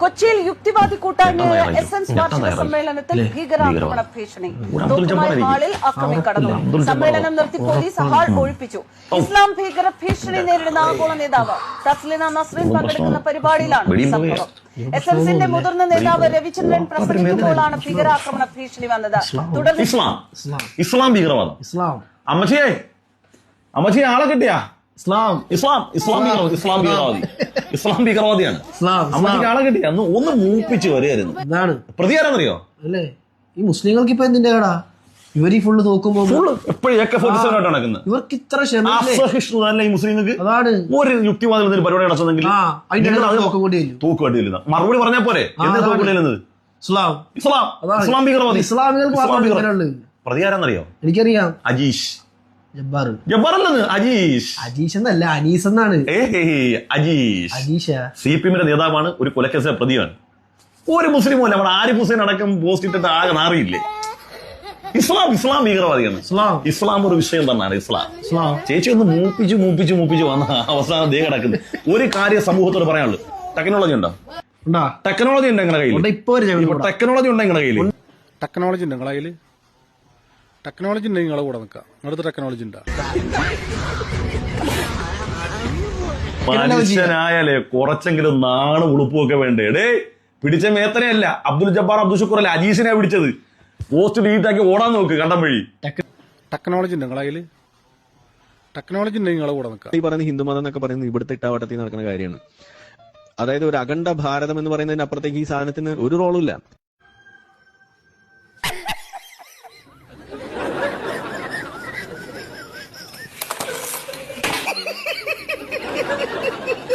കൊച്ചിയിൽ യുക്തിവാദി കൂട്ടായ്മയായ ഞെട്ടാൻ എസ് എൻസ് വാർഷിക സമ്മേളനത്തിൽ? ഭീകരാക്രമണ. ഭീഷണി. തോക്കുമായി ഹാളിൽ അക്രമി കടന്നു സമ്മേളനം നിർത്തി പോലീസ് ഹാൾ ഒഴിപ്പിച്ചു. ഇസ്ലാം ഭീകര ഭീഷണി നേരിടുന്ന ആഗോള നേതാവ് തസ്ലിന നസ്രീൻ പങ്കെടുക്കുന്ന പരിപാടിയിലാണ് സംഭവം. എസ് എൻ സിന്റെ മുതിർന്ന നേതാവ് രവിചന്ദ്രൻ പ്രസംഗിക്കുമ്പോഴാണ് ഭീകരാക്രമണ ഭീഷണി വന്നത്. തുടർന്ന് ഇസ്ലാം. ഇസ്ലാം. ഭീകരവാദം. ഇസ്ലാം. അമ്മച്ചിയെ. അമ്മച്ചിയെ ആളെ കിട്ടിയാ? ഇസ്ലാം. ഇസ്ലാം. ഇസ്ലാം ഇസ്ലാം. ഭീകരവാദി. ഇസ്ലാം ഭീകരവാദിയാണ് ഇസ്ലാം. അമ്മച്ചിക്ക് ആളെ കിട്ടി. അന്ന് ഒന്ന് മൂപ്പിച്ച് വരികയായിരുന്നു. പ്രതികാരം അറിയോ അല്ലേ? ഈ മുസ്ലിങ്ങൾക്ക് ഇപ്പൊ എന്തിന്റെ കടാ? ഇവർ ഈ ഫുള്ള് നോക്കുമ്പോൾ ഇവർക്ക് ഇത്ര മുസ്ലിങ്ങൾക്ക്? ഒരു പരിപാടി നടത്തുന്നെങ്കിൽ മറുപടി പറഞ്ഞാൽ പോരെ? ഇസ്ലാം. ഇസ്ലാം. ഇസ്ലാം ഭീകരവാദി ഇസ്ലാമികൾക്ക് പ്രതികാരം എന്നറിയോ എനിക്കറിയാം. അജീഷ്. ജബ്ബാർ അജീഷ് അജീഷ്. എന്നല്ല അനീസ് എന്നാണ് ഏ ഹേ ഹേ, അജീഷ്. അജീഷ. സി പി എമ്മിന്റെ നേതാവാണ് ഒരു കൊലക്കേസിലെ പ്രതിയാണ്. ഒരു മുസ്ലിമും അല്ല നമ്മുടെ ആരിഫ് ഹുസൈൻ അടക്കം പോസ്റ്റ് ഇട്ടിട്ട് ആകെ നാറിയില്ലേ? ഇസ്ലാം ഇസ്ലാം ഭീകരവാദിയാണ്. ഇസ്ലാം. ഇസ്ലാം ഒരു വിഷയം തന്നെയാണ് ഇസ്ലാം. ഇസ്ലാം. ചേച്ചി ഒന്ന് മൂപ്പിച്ച് മൂപ്പിച്ച് മൂപ്പിച്ച് വന്ന അവസാനം ദേ കിടക്കുന്നത് ഒരു കാര്യം സമൂഹത്തോട് പറയാനുള്ളൂ. ടെക്നോളജി ഉണ്ടോ? ഉണ്ടാ? ടെക്നോളജി ഉണ്ട് നിങ്ങളുടെ കയ്യിൽ ടെക്നോളജി ഉണ്ട് നിങ്ങളുടെ കയ്യിൽ ടെക്നോളജി ഉണ്ട് നിങ്ങളുടെ കയ്യിൽ ടെക്നോളജി ഉണ്ടെങ്കിൽ നിങ്ങളെ കൂടെ നിൽക്കാം. നിങ്ങളുടെ ടെക്നോളജി ഉണ്ടാ? മനുഷ്യനായാലേ കുറച്ചെങ്കിലും നാണ് ഉളുപ്പുമൊക്കെ വേണ്ടേ? ഡേ പിടിച്ച മേത്തനെയല്ല. അബ്ദുൽ ജബ്ബാർ അബ്ദുൽ ഷുക്കൂർ അല്ല? അജീഷിനെ പിടിച്ചത്. പോസ്റ്റ് ഡിലീറ്റ് ആക്കി ഓടാൻ നോക്ക് കണ്ടം വഴി. ടെക്നോളജി ഉണ്ട് നിങ്ങളെ കയ്യിൽ ടെക്നോളജി ഉണ്ടെങ്കിൽ നിങ്ങളെ കൂടെ നിൽക്കാം. ഈ പറയുന്ന ഹിന്ദുമതം എന്നൊക്കെ പറയുന്നത് ഇവിടുത്തെ ഇട്ടാവട്ടത്തിൽ നടക്കുന്ന കാര്യമാണ്. അതായത് ഒരു അഖണ്ഡ ഭാരതം എന്ന് പറയുന്നതിന് അപ്പുറത്തേക്ക് ഈ സാധനത്തിന് ഒരു റോളും Ha, ha, ha, ha, ha.